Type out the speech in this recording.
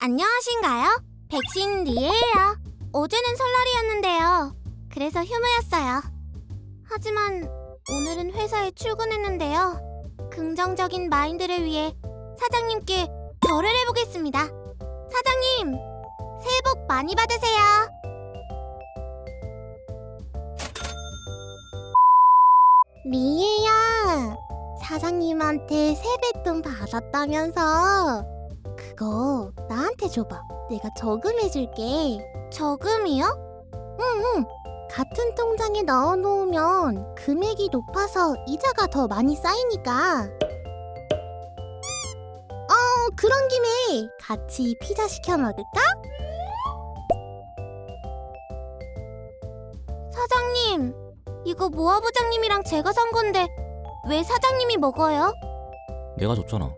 안녕하신가요? 백신 리에예요. 어제는 설날이었는데요. 그래서 휴무였어요. 하지만 오늘은 회사에 출근했는데요. 긍정적인 마인드를 위해 사장님께 절을 해보겠습니다. 사장님, 새해 복 많이 받으세요. 리에야, 사장님한테 세뱃돈 받았다면서. 그거 나한테 줘봐. 내가 저금해줄게. 저금이요? 응, 응. 같은 통장에 넣어놓으면 금액이 높아서 이자가 더 많이 쌓이니까. 어, 그런 김에 같이 피자 시켜 먹을까? 사장님, 이거 모아 부장님이랑 제가 산 건데 왜 사장님이 먹어요? 내가 줬잖아.